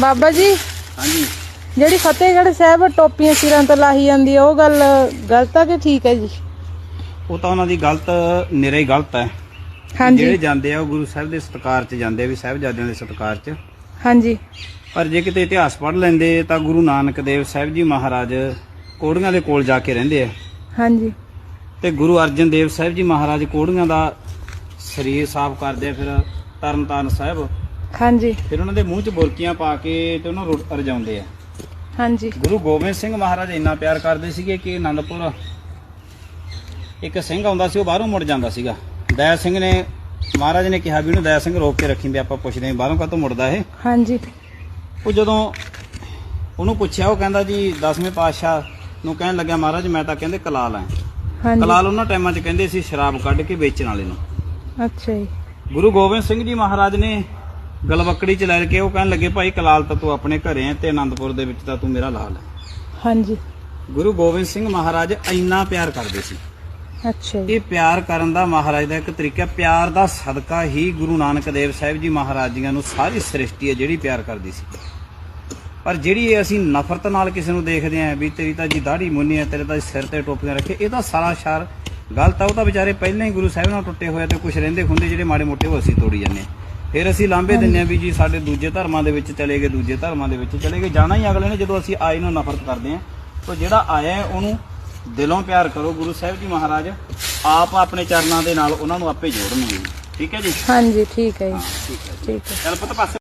ਬਾਬਾ ਜੀ? ਹਾਂਜੀ। ਜਿਹੜੀ ਫਤਿਹਗੜ੍ਹ ਸਾਹਿਬ ਟੋਪੀਆਂ ਸਿਰਾਂ ਤੇ ਲਾਹੀ ਜਾਂਦੀ ਆ ਉਹ ਗੱਲ ਗਲਤ ਆ ਕਿ ਠੀਕ ਹੈ ਜੀ? ਉਹ ਤਾਂ ਉਹਨਾਂ ਦੀ ਗਲਤ ਨਿਰੇ ਹੀ ਗਲਤ ਹੈ ਜਿਹੜੇ ਹਾਂਜੀ ਜਾਂਦੇ ਆ ਉਹ ਗੁਰੂ ਸਾਹਿਬ ਦੇ ਸਤਿਕਾਰ 'ਚ ਜਾਂਦੇ ਆ ਵੀ ਸਾਹਿਬਜ਼ਾਦਿਆਂ ਦੇ ਸਤਿਕਾਰ 'ਚ। ਹਾਂਜੀ। ਪਰ ਜੇ ਕਿਤੇ ਇਤਿਹਾਸ ਪੜ੍ਹ ਲੈਂਦੇ ਤਾਂ ਗੁਰੂ ਨਾਨਕ ਦੇਵ ਸਾਹਿਬ ਜੀ ਮਹਾਰਾਜ ਕੋੜੀਆਂ ਦੇ ਕੋਲ ਜਾ ਕੇ ਰਹਿੰਦੇ ਆ। ਹਾਂਜੀ। ਤੇ ਗੁਰੂ ਅਰਜਨ ਦੇਵ ਸਾਹਿਬ ਜੀ ਮਹਾਰਾਜ ਕੋੜੀਆਂ ਦਾ ਸਰੀਰ ਸਾਫ਼ ਕਰਦੇ ਆ ਫਿਰ ਤਰਨਤਾਰਨ ਸਾਹਿਬ ਹਾਂਜੀ। ਫਿਰ ਉਹਨਾਂ ਦੇ ਮੂੰਹ 'ਚ ਬੁਰਕੀਆਂ ਪਾ ਕੇ ਤੇ ਉਹਨਾਂ ਨੂੰ ਰਜਾਉਂਦੇ ਆ। ਹਾਂਜੀ। ਗੁਰੂ ਗੋਬਿੰਦ ਸਿੰਘ ਮਹਾਰਾਜ ਇੰਨਾ ਪਿਆਰ ਕਰਦੇ ਸੀਗੇ ਕਿ ਆਨੰਦਪੁਰ ਇੱਕ ਸਿੰਘ ਆਉਂਦਾ ਸੀ ਉਹ ਬਾਹਰੋਂ ਮੁੜ ਜਾਂਦਾ ਸੀਗਾ। ਦਇਆ ਸਿੰਘ ਨੇ ਮਹਾਰਾਜ ਨੇ ਕਿਹਾ ਵੀ ਉਹਨੂੰ ਦਇਆ ਸਿੰਘ ਰੋਕ ਕੇ ਰੱਖੀ ਵੀ ਆਪਾਂ ਪੁੱਛਦੇ ਹਾਂ ਬਾਹਰੋਂ ਕਾਹਤੋਂ ਮੁੜਦਾ ਇਹ? ਹਾਂਜੀ। ਉਹ ਜਦੋਂ ਉਹਨੂੰ ਪੁੱਛਿਆ ਉਹ ਕਹਿੰਦਾ ਜੀ 10ਵੇਂ ਪਾਤਸ਼ਾਹ ਨੂੰ ਕਹਿਣ ਲੱਗਿਆ ਮਹਾਰਾਜ ਮੈਂ ਤਾਂ ਕਹਿੰਦੇ ਕਲਾਲ ਆਂ ਹਾਂਜੀ। ਕਲਾਲ ਉਹਨਾਂ ਟਾਈਮਾਂ 'ਚ ਕਹਿੰਦੇ ਸੀ ਸ਼ਰਾਬ ਕੱਢ ਕੇ ਵੇਚਣ ਵਾਲੇ ਨੂੰ। ਅੱਛਾ ਜੀ। ਗੁਰੂ ਗੋਬਿੰਦ ਸਿੰਘ ਜੀ ਮਹਾਰਾਜ ਨੇ ਗਲਵਕੜੀ ਚ ਲੈ ਕੇ ਉਹ ਕਹਿਣ ਲੱਗੇ ਭਾਈ ਕਲਾਲ ਤਾਂ ਤੂੰ ਆਪਣੇ ਘਰੇ ਆ ਤੇ ਆਨੰਦਪੁਰ ਦੇ ਵਿੱਚ ਤਾਂ ਤੂੰ ਮੇਰਾ ਲਾਲ ਹੈ। ਹਾਂਜੀ। ਗੁਰੂ ਗੋਬਿੰਦ ਸਿੰਘ ਮਹਾਰਾਜ ਇੰਨਾ ਪਿਆਰ ਕਰਦੇ ਸੀ। ਅੱਛਾ ਜੀ। ਇਹ ਪਿਆਰ ਕਰਨ ਦਾ ਮਹਾਰਾਜ ਦਾ ਇੱਕ ਤਰੀਕਾ ਪਿਆਰ ਦਾ ਸਦਕਾ ਹੀ ਗੁਰੂ ਨਾਨਕ ਦੇਵ ਸਾਹਿਬ ਜੀ ਮਹਾਰਾਜ ਜੀਆਂ ਨੂੰ ਸਾਰੀ ਸ੍ਰਿਸ਼ਟੀ ਹੈ ਜਿਹੜੀ ਪਿਆਰ ਕਰਦੀ ਸੀ। ਪਰ ਜਿਹੜੀ ਇਹ ਅਸੀਂ ਨਫ਼ਰਤ ਨਾਲ ਕਿਸੇ ਨੂੰ ਦੇਖਦੇ ਆਂ ਵੀ ਤੇਰੀ ਤਾਂ ਜੀ ਦਾੜੀ ਮੁੰਨੀ ਹੈ ਤੇਰੇ ਤਾਂ ਸਿਰ ਤੇ ਟੋਪੀਆਂ ਰੱਖੇ ਇਹ ਤਾਂ ਸਾਰਾ ਸ਼ਾਰ ਗਲਤ ਆ ਉਹ ਤਾਂ ਵਿਚਾਰੇ ਪਹਿਲਾਂ ਹੀ ਗੁਰੂ ਸਾਹਿਬ ਨਾਲ ਟੁੱਟੇ ਹੋਏ ਤੇ ਕੁਝ ਰਹਿੰਦੇ ਖੁੰਦੇ ਜਿਹੜੇ ਮਾੜੇ ਮੋਟੇ ਉਹ ਅਸੀਂ ਤੋੜੀ ਜਾਂਦੇ ਹਾਂ। ਫਿਰ ਅਸੀਂ ਲਾਂਭੇ ਦਿੰਨੇ ਆ ਵੀ ਜੀ ਸਾਡੇ ਦੂਜੇ ਧਰਮਾਂ ਦੇ ਵਿੱਚ ਚਲੇ ਗਏ ਦੂਜੇ ਧਰਮਾਂ ਦੇ ਵਿੱਚ ਚਲੇ ਗਏ। ਜਾਣਾ ਹੀ ਅਗਲੇ ਨੇ ਜਦੋਂ ਅਸੀਂ ਆਏ ਨੂੰ ਨਫ਼ਰਤ ਕਰਦੇ ਆ ਤਾਂ ਜਿਹੜਾ ਆਇਆ ਹੈ ਉਹਨੂੰ ਦਿਲੋਂ ਪਿਆਰ ਕਰੋ। ਗੁਰੂ ਸਾਹਿਬ ਜੀ ਮਹਾਰਾਜ ਆਪ ਆਪਣੇ ਚਰਨਾਂ ਦੇ ਨਾਲ ਉਹਨਾਂ ਨੂੰ ਆਪੇ ਜੋੜਨਗੇ। ਠੀਕ ਹੈ ਜੀ? ਹਾਂਜੀ ਠੀਕ ਹੈ ਜੀ। ਠੀਕ ਹੈ ਠੀਕ ਹੈ। ਚੱਲ ਪੁੱਤ ਪਾਸੇ